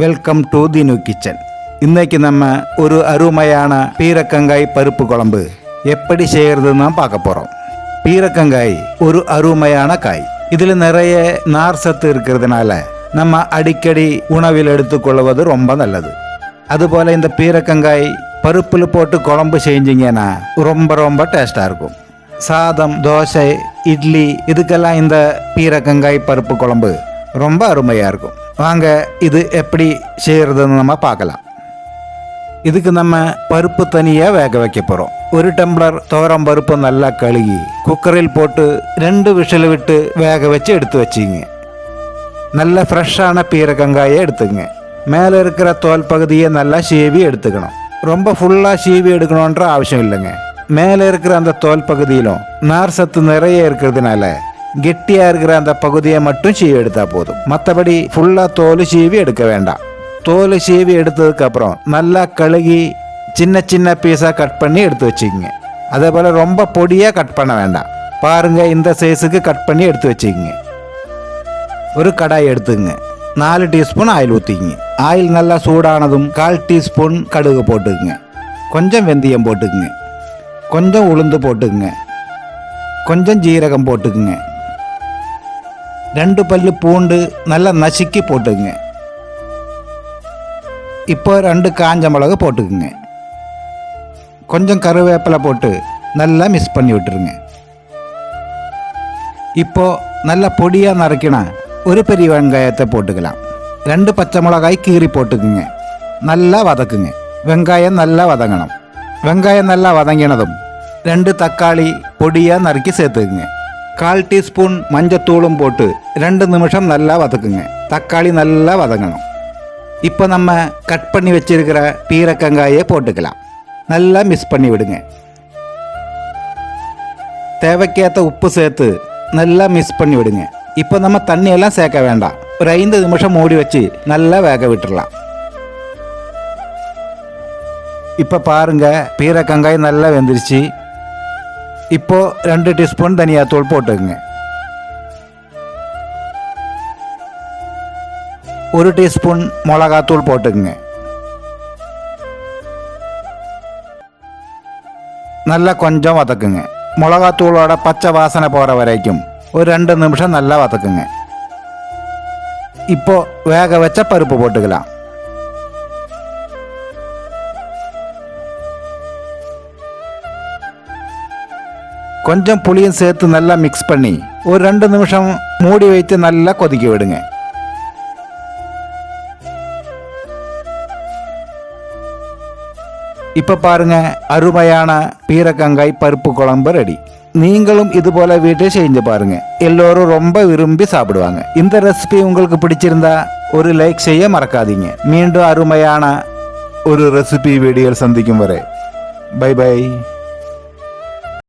Welcome to தினு kitchen இன்னைக்கு நம்ம ஒரு அருமையான பீரக்கங்காய் பருப்பு குழம்பு. எப்படி செய்யறதுன்னு தான் பார்க்க போகிறோம் பீரக்கங்காய் ஒரு அருமையான காய். இதில் நிறைய நார் சத்து இருக்கிறதுனால நம்ம அடிக்கடி உணவில் எடுத்துக்கொள்வது ரொம்ப நல்லது. அதுபோல் இந்த பீரக்கங்காய் பருப்பில் போட்டு குழம்பு செஞ்சீங்கன்னா ரொம்ப ரொம்ப டேஸ்ட்டாக இருக்கும். சாதம் தோசை இட்லி இதுக்கெல்லாம் இந்த பீரக்கங்காய் பருப்பு குழம்பு ரொம்ப அருமையாக இருக்கும். வாங்க இது எப்படி செய்கிறதுன்னு நம்ம பார்க்கலாம். இதுக்கு நம்ம பருப்பு தனியாக வேக வைக்க போகிறோம் ஒரு டம்ளர் துவரம் பருப்பு நல்லா கழுகி குக்கரில் போட்டு ரெண்டு விசில் விட்டு வேக வச்சு எடுத்து வச்சிங்க. நல்ல ஃப்ரெஷ்ஷான பீரக்கங்காயை எடுத்துங்க. மேலே இருக்கிற தோல் பகுதியை நல்லா சீவி எடுத்துக்கணும். ரொம்ப ஃபுல்லாக சீவி எடுக்கணுன்ற அவசியம் இல்லைங்க. மேலே இருக்கிற அந்த தோல் பகுதியிலும் நார் சத்து நிறைய இருக்கிறதுனால கெட்டியாக இருக்கிற அந்த பகுதியை மட்டும் சீவி எடுத்தால் போதும். மற்றபடி ஃபுல்லாக தோல் சீவி எடுக்க வேண்டாம். தோல் சீவி எடுத்ததுக்கு அப்புறம் நல்லா கழுகி சின்ன சின்ன பீஸாக கட் பண்ணி எடுத்து வச்சுக்கோங்க. அதே போல் ரொம்ப பொடியாக கட் பண்ண வேண்டாம். பாருங்க இந்த சைஸுக்கு கட் பண்ணி எடுத்து வச்சுக்கோங்க. ஒரு கடாய் எடுத்துங்க நாலு டீஸ்பூன் ஆயில் ஊற்றிக்கிங்க ஆயில் நல்லா சூடானதும் கால் டீஸ்பூன் கடுகு போட்டுக்குங்க. கொஞ்சம் வெந்தயம் போட்டுக்குங்க. கொஞ்சம் உளுந்து போட்டுக்குங்க. கொஞ்சம் ஜீரகம் போட்டுக்குங்க. ரெண்டு பல்லு பூண்டு நல்லா நசுக்கி போட்டுக்குங்க. இப்போ ரெண்டு காஞ்ச மிளகு போட்டுக்குங்க. கொஞ்சம் கருவேப்பிலை போட்டு நல்லா மிக்ஸ் பண்ணி விட்டுருங்க. இப்போ நல்லா பொடியாக நறுக்கினா ஒரு பெரிய வெங்காயத்தை போட்டுக்கலாம். ரெண்டு பச்சை மிளகாய் கீறி போட்டுக்குங்க. நல்லா வதக்குங்க. வெங்காயம் நல்லா வதங்கணும். வெங்காயம் நல்லா வதங்கினதும் ரெண்டு தக்காளி பொடியாக நறுக்கி சேர்த்துக்குங்க. கால் டீஸ்பூன் மஞ்சத்தூளும் போட்டு ரெண்டு நிமிஷம் நல்லா வதக்குங்க. தக்காளி நல்லா வதங்கணும். இப்போ நம்ம கட் பண்ணி வச்சிருக்கிற பீரக்கங்காயை போட்டுக்கலாம். நல்லா மிக்ஸ் பண்ணி விடுங்க. தேவைக்கேற்ற உப்பு சேர்த்து நல்லா மிக்ஸ் பண்ணி விடுங்க. இப்போ நம்ம தண்ணியெல்லாம் சேர்க்க வேண்டாம். ஒரு ஐந்து நிமிஷம் மூடி வச்சு நல்லா வேக விட்டுறலாம். இப்போ பாருங்க பீரக்கங்காய் நல்லா வெந்துருச்சு. இப்போ ரெண்டு டீஸ்பூன் தனியாத்தூள் போட்டுக்குங்க ஒரு டீஸ்பூன் மிளகாத்தூள் போட்டுக்குங்க நல்லா கொஞ்சம் வதக்குங்க மிளகாத்தூளோட பச்சை வாசனை போகிற வரைக்கும் ஒரு ரெண்டு நிமிஷம் நல்லா வதக்குங்க இப்போ வேக வச்ச பருப்பு போட்டுக்கலாம் கொஞ்சம் புளியும் சேர்த்து நல்லா மிக்ஸ் பண்ணி ஒரு ரெண்டு நிமிஷம் மூடி வைத்து நல்லா கொதிக்க விடுங்க. இப்போ பாருங்க அருமையான பீரக்கங்காய் பருப்பு குழம்பு ரெடி நீங்களும் இது போல வீட்டை செஞ்சு பாருங்க. எல்லோரும் ரொம்ப விரும்பி சாப்பிடுவாங்க. இந்த ரெசிபி உங்களுக்கு பிடிச்சிருந்தா ஒரு லைக் செய்ய மறக்காதீங்க. மீண்டும் அருமையான ஒரு ரெசிபி வீடியோ சந்திக்கும் வரை. By by